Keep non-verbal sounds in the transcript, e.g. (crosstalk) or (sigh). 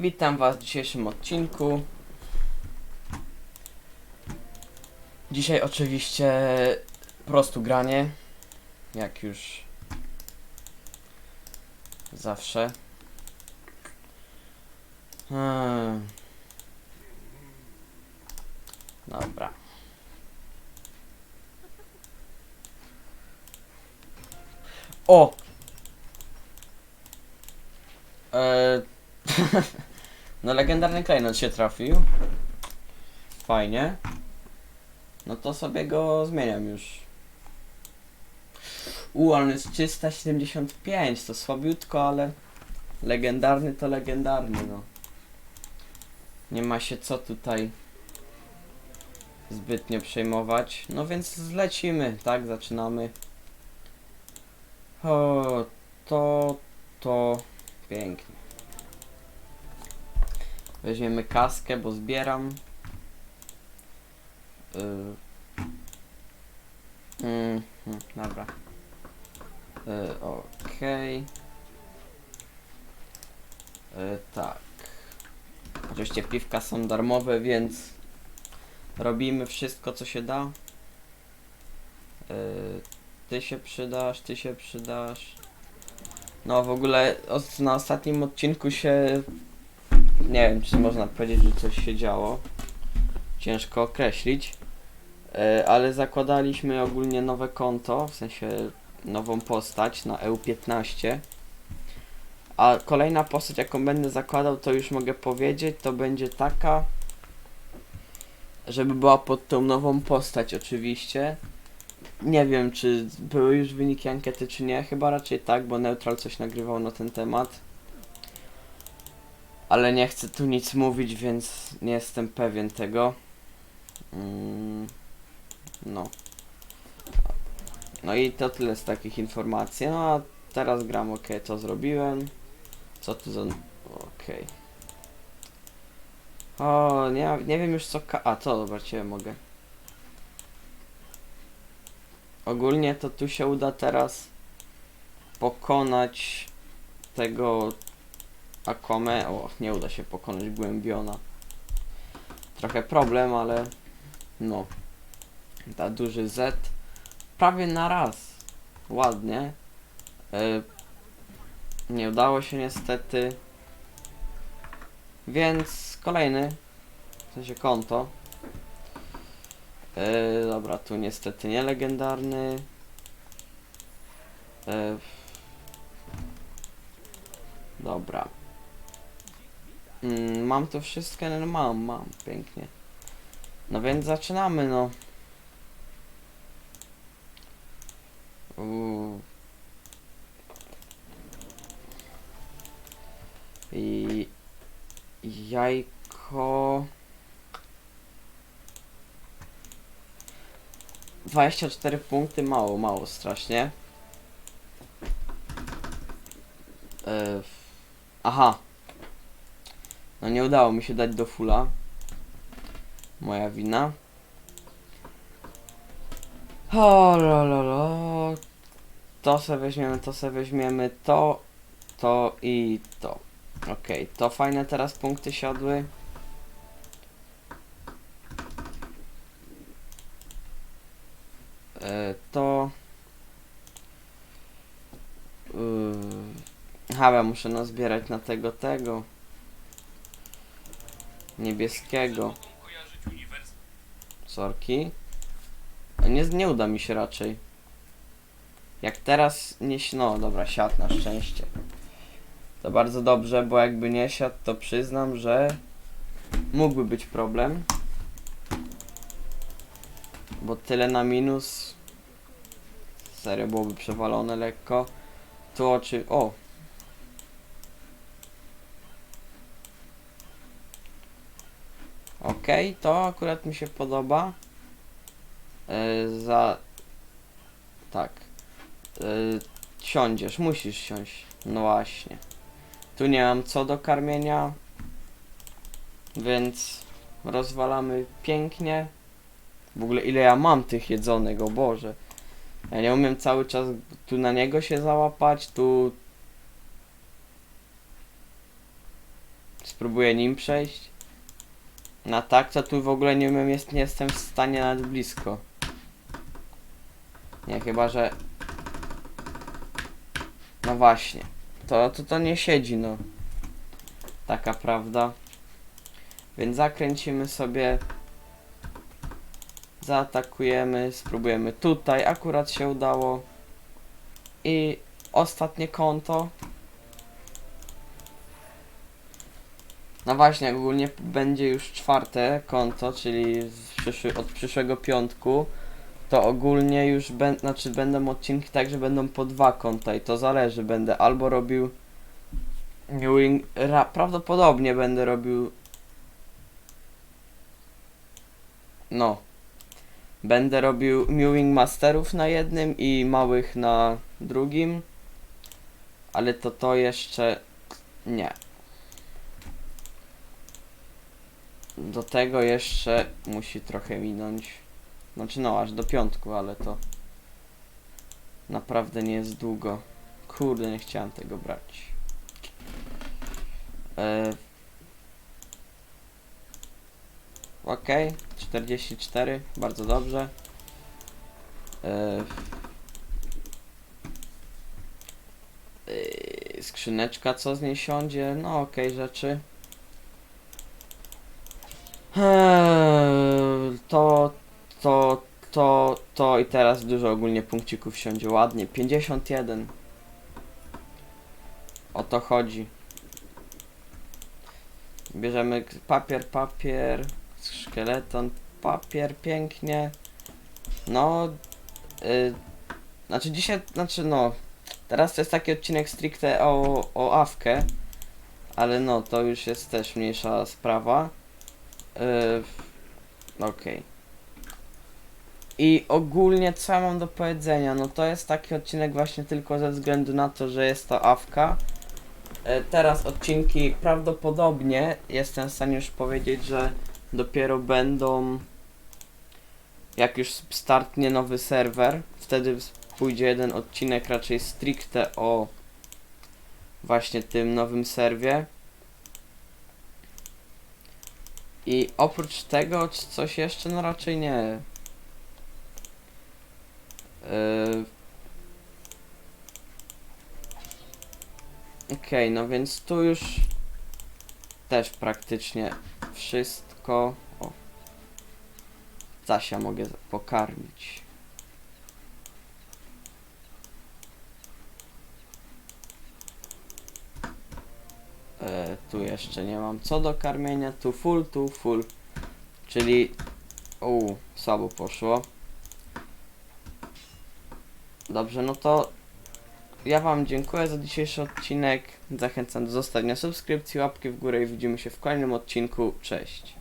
Witam Was w dzisiejszym odcinku. Dzisiaj oczywiście prostu granie, jak już zawsze. Hmm. Dobra. O! Eee, (laughs) no legendarny klejnot się trafił. Fajnie. No to sobie go zmieniam już. U, on jest 375, to słabiutko, ale legendarny to legendarny, no. Nie ma się co tutaj zbytnio przejmować. No więc zlecimy, tak? Zaczynamy. O, to, to pięknie. Weźmiemy kaskę, bo zbieram. Yy. Mm, dobra. Yy, Okej. Yy, tak. Oczywiście piwka są darmowe, więc robimy wszystko, co się da. Yy, ty się przydasz, ty się przydasz. No w ogóle na ostatnim odcinku się nie wiem, czy można powiedzieć, że coś się działo. Ciężko określić. E, ale zakładaliśmy ogólnie nowe konto, w sensie nową postać na EU15. A kolejna postać, jaką będę zakładał, to już mogę powiedzieć, to będzie taka, żeby była pod tą nową postać oczywiście. Nie wiem, czy były już wyniki ankiety, czy nie. Chyba raczej tak, bo Neutral coś nagrywał na ten temat ale nie chcę tu nic mówić, więc nie jestem pewien tego. Mm, no. No i to tyle z takich informacji. No a teraz gram, ok, to zrobiłem. Co tu za... Okej. O, nie, nie wiem już co ka... A, to dobra, cię mogę. Ogólnie to tu się uda teraz pokonać tego Akome, o, nie uda się pokonać Głębiona. Trochę problem, ale no. Ta duży Z prawie na raz. Ładnie. E, nie udało się niestety. Więc kolejny. W sensie konto. E, dobra, tu niestety nie legendarny. E, dobra. Mm, mam to wszystko, no mam, mam, pięknie. No więc zaczynamy, no. Uuu. I jajko. 24 punkty, mało, mało strasznie. E, aha, no nie udało mi się dać do fulla. Moja wina. O, lo, lo, lo. To se weźmiemy, to se weźmiemy, to, to i to. Okej, to fajne teraz punkty siadły. E, to... Yy... Ja muszę nazbierać na tego, tego niebieskiego. Sorki. Nie, nie uda mi się raczej. Jak teraz nie... si- No dobra, siadł na szczęście. To bardzo dobrze, bo jakby nie siadł, to przyznam, że mógłby być problem. Bo tyle na minus. Serio byłoby przewalone lekko. Tu oczy... O! Okej, to akurat mi się podoba. E, za... Tak. E, siądziesz, musisz siąść. No właśnie. Tu nie mam co do karmienia. Więc rozwalamy pięknie. W ogóle ile ja mam tych jedzonych, o Boże. Ja nie umiem cały czas tu na niego się załapać, tu spróbuję nim przejść. Na tak to tu w ogóle nie wiem, jest, nie jestem w stanie nawet blisko. Nie, chyba że... No właśnie. To, to, to nie siedzi, no. Taka prawda. Więc zakręcimy sobie. Zaatakujemy, spróbujemy tutaj. Akurat się udało. I ostatnie konto. No właśnie, ogólnie będzie już czwarte konto, czyli przyszły, od przyszłego piątku. To ogólnie już ben, znaczy będą odcinki tak, że będą po dwa konta i to zależy. Będę albo robił Viewing, ra, prawdopodobnie będę robił no będę robił Mewing Masterów na jednym i małych na drugim ale to to jeszcze nie do tego jeszcze musi trochę minąć znaczy no aż do piątku, ale to naprawdę nie jest długo kurde nie chciałem tego brać E, Ok, 44, bardzo dobrze. E, e, skrzyneczka, co z niej siądzie? No ok, rzeczy. Eee, To, to, to, to i teraz dużo ogólnie punkcików siądzie ładnie. 51. O to chodzi. Bierzemy papier, papier, szkieleton, papier, pięknie. No, y, znaczy dzisiaj, znaczy no, teraz to jest taki odcinek stricte o, o awkę, ale no, to już jest też mniejsza sprawa. Y, Okej. I ogólnie co ja mam do powiedzenia? No to jest taki odcinek właśnie tylko ze względu na to, że jest to awka. E, Teraz odcinki prawdopodobnie jestem w stanie już powiedzieć, że dopiero będą jak już startnie nowy serwer, wtedy pójdzie jeden odcinek raczej stricte o właśnie tym nowym serwie. I oprócz tego coś jeszcze, no raczej nie. Yy, Okej, no więc tu już też praktycznie wszystko. O. Zasia mogę pokarmić. E, tu jeszcze nie mam co do karmienia. Tu full, tu full. Czyli. U, słabo poszło. Dobrze, no to ja Wam dziękuję za dzisiejszy odcinek. Zachęcam do zostawienia subskrypcji, łapki w górę i widzimy się w kolejnym odcinku. Cześć.